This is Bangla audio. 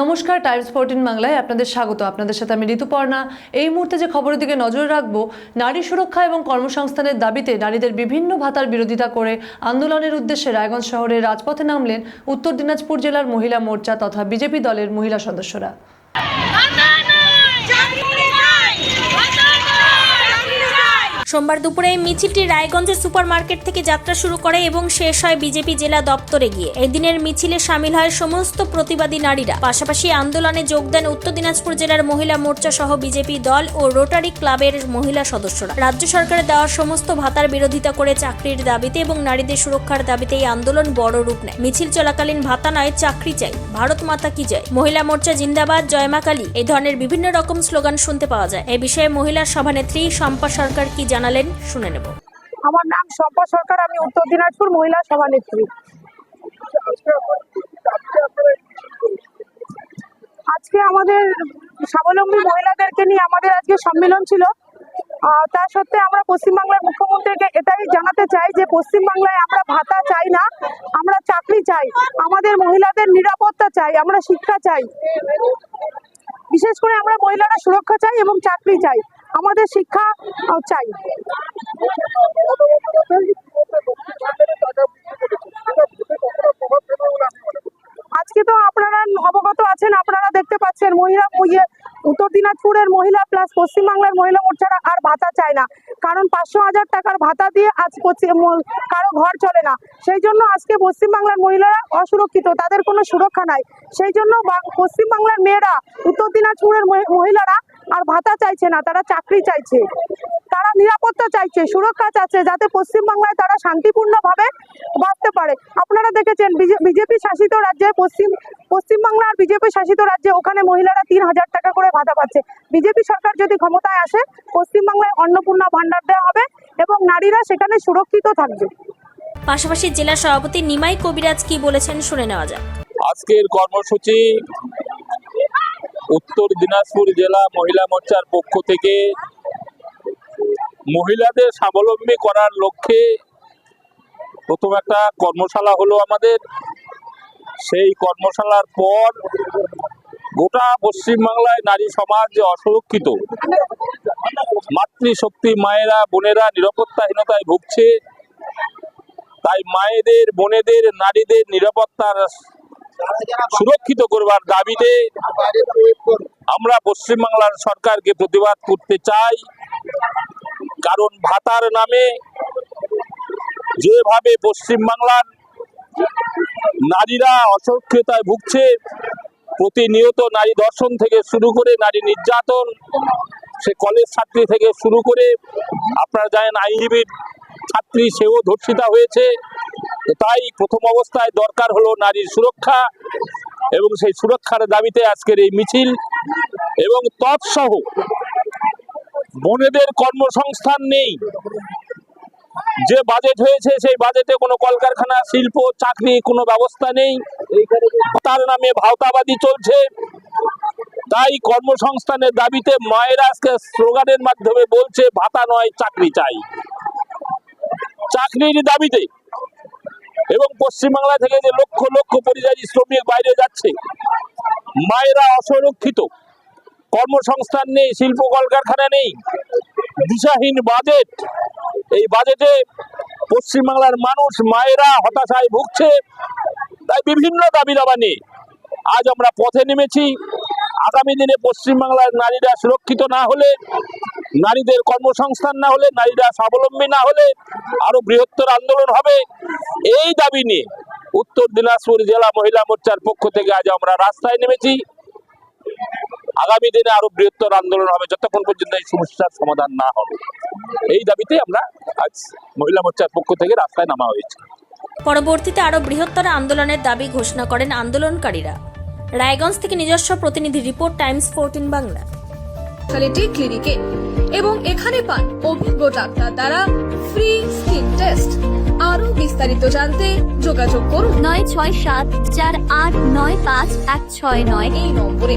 নমস্কার, টাইমস ফোরটিন বাংলায় আপনাদের স্বাগত। আপনাদের সাথে আমি ঋতুপর্ণা। এই মুহূর্তে যে খবরের দিকে নজর রাখব, নারী সুরক্ষা এবং কর্মসংস্থানের দাবিতে নারীদের বিভিন্ন ভাতার বিরোধিতা করে আন্দোলনের উদ্দেশ্যে রায়গঞ্জ শহরের রাজপথে নামলেন উত্তর দিনাজপুর জেলার মহিলা মোর্চা তথা বিজেপি দলের মহিলা সদস্যরা। সোমবার দুপুরে এই মিছিলটি রায়গঞ্জের সুপার মার্কেট থেকে যাত্রা শুরু করে এবং শেষ হয় বিজেপি জেলা দপ্তরে গিয়ে। এদিনের মিছিলে সামিল হয় সমস্ত প্রতিবাদী নারীরা। পাশাপাশি আন্দোলনে যোগ দেন উত্তর দিনাজপুর জেলার মহিলা মোর্চা সহ বিজেপি দল ও রোটারি ক্লাবের মহিলা সদস্যরা। রাজ্য সরকারের দেওয়া সমস্ত ভাতার বিরোধিতা করে চাকরির দাবিতে এবং নারীদের সুরক্ষার দাবিতে এই আন্দোলন বড় রূপ নেয়। মিছিল চলাকালীন ভাতা নয়, চাকরি চাই। ভারত মাতা কি যায় মহিলা মোর্চা জিন্দাবাদ জয়মা কালী। এই ধরনের বিভিন্ন রকম স্লোগান শুনতে পাওয়া যায়। এ বিষয়ে মহিলা সভানেত্রী শম্পা সরকার কি জানালেন, শুনে নেব। আমার নাম শম্পা সরকার, আমি উত্তর দিনাজপুর মহিলা সভানেত্রী। আজকে আমাদের স্বাবলম্বী মহিলাদেরকে নিয়ে আমাদের আজকে সম্মেলন ছিল। তা সত্ত্বে আমরা পশ্চিমবাংলার মুখ্যমন্ত্রীকে এটাই জানাতে চাই যে, পশ্চিমবাংলায় আমরা ভাতা চাই না, আমরা চাকরি চাই, আমাদের মহিলাদের নিরাপত্তা চাই, আমরা শিক্ষা চাই। বিশেষ করে আমরা মহিলারা সুরক্ষা চাই এবং চাকরি চাই। আমাদের শিক্ষা চাই। আজকে তো আপনারা অবগত আছেন, আপনারা দেখতে পাচ্ছেন, মহিলা উত্তর দিনাজপুরের মহিলা প্লাস পশ্চিমবাংলার মহিলা মোর্চারা আর ভাতা চায় না। কারণ পাঁচশো হাজার টাকার ভাতা দিয়ে আজ কারও ঘর চলে না। সেই জন্য আজকে পশ্চিমবাংলার মহিলারা অসুরক্ষিত, তাদের কোনো সুরক্ষা নাই। সেই জন্য পশ্চিমবাংলার মেয়েরা, উত্তর দিনাজপুরের মহিলারা আর ভাতা চাইছে না তারা চাকরি চাইছে। তারা নিরাপত্তা চাইছে সুরক্ষা চাইছে যাতে পশ্চিমবাংলায় তারা শান্তিপূর্ণভাবে বাঁচতে পারে। আপনারা দেখেছেন বিজেপি শাসিত রাজ্যে পশ্চিম পশ্চিমবাংলার বিজেপি শাসিত রাজ্যে ওখানে মহিলারা তিন হাজার টাকা করে ভাতা পাচ্ছে। বিজেপি সরকার যদি ক্ষমতায় আসে পশ্চিমবাংলায় অন্নপূর্ণা ভান্ডার দেওয়া হবে এবং নারীরা সেখানে সুরক্ষিত থাকবে। পাশাপাশি জেলা সভাপতি নিমাই কবিরাজ কি বলেছেন শুনে নেওয়া যাক। আজকের কর্মসূচি উত্তর দিনাজপুর জেলা মহিলা মোর্চার পক্ষ থেকে মহিলাদের স্বাবলম্বী করার লক্ষ্যে প্রথম একটা কর্মশালা হলো আমাদের। সেই কর্মশালার পর গোটা পশ্চিমবাংলায় নারী সমাজ যে অসুরক্ষিত, মাতৃশক্তি মায়েরা, বোনেরা নিরাপত্তাহীনতায় ভুগছে, তাই মায়েদের, বোনেদের, নারীদের নিরাপত্তার সুরক্ষিত করবার দাবিতে আমরা পশ্চিমবাংলার সরকারকে প্রতিবাদ করতে চাই। কারণ ভাতার নামে যেভাবে পশ্চিমবাংলার নারীরা অসুরক্ষিতায় ভুগছে, প্রতিনিয়ত নারী দর্শন থেকে শুরু করে নারী নির্যাতন, সে কলেজ ছাত্রী থেকে শুরু করে, আপনারা জানেন আইনজীবীর ছাত্রী সেও ধর্ষিতা হয়েছে। তাই প্রথম অবস্থায় দরকার হলো নারীর সুরক্ষা এবং সেই সুরক্ষার দাবিতে আজকের এই মিছিল এবং তৎসহ বোনেদের কর্মসংস্থান নেই। যে বাজেট হয়েছে সেই বাজেটে কোনো কলকারখানা, শিল্প, চাকরি কোনো ব্যবস্থা নেই। তার নামে ভাওতাবাদী চলছে। তাই কর্মসংস্থানের দাবিতে মায়েরা আজকে স্লোগানের মাধ্যমে বলছে, ভাতা নয়, চাকরি চাই। চাকরির দাবিতে এবং পশ্চিমবাংলা থেকে যে লক্ষ লক্ষ পরিযায়ী শ্রমিক বাইরে যাচ্ছে, মায়েরা অসুরক্ষিত, কর্মসংস্থান নেই, শিল্প কলকারখানা নেই, দিশাহীন বাজেট, এই বাজেটে পশ্চিমবাংলার মানুষ মায়েরা হতাশায় ভুগছে, তাই বিভিন্ন দাবি দাবা নিয়ে আজ আমরা পথে নেমেছি। আগামী দিনে পশ্চিমবাংলার নারীরা সুরক্ষিত না হলে, নারীদের কর্মসংস্থান না হলে, নারীরা স্বাবলম্বী না হলে আরও বৃহত্তর আন্দোলন হবে। এই দাবি নিয়ে উত্তর দিনাজপুর জেলা মহিলা মোর্চার পক্ষ থেকে আজ আমরা রাস্তায় নেমেছি। আগামী দিনে আরও বৃহত্তর আন্দোলন হবে, যতক্ষণ পর্যন্ত এই সমস্যার সমাধান না হবে। এই দাবিতে আমরা আজ মহিলা মোর্চার পক্ষ থেকে রাস্তায় নামা হয়েছে। পরবর্তীতে আরও বৃহত্তর আন্দোলনের দাবি ঘোষণা করেন আন্দোলনকারীরা। রায়গঞ্জ থেকে নিজস্ব প্রতিনিধি report Times fourteen Bangla. Speciality ক্লিনিকে এবং এখানে পান অভিজ্ঞ ডাক্তার দ্বারা ফ্রি স্কিন টেস্ট আরও বিস্তারিত জানতে যোগাযোগ করুন। নয় ছয় সাত চার আট নয় পাঁচ এক ছয় নয়। এই নম্বরে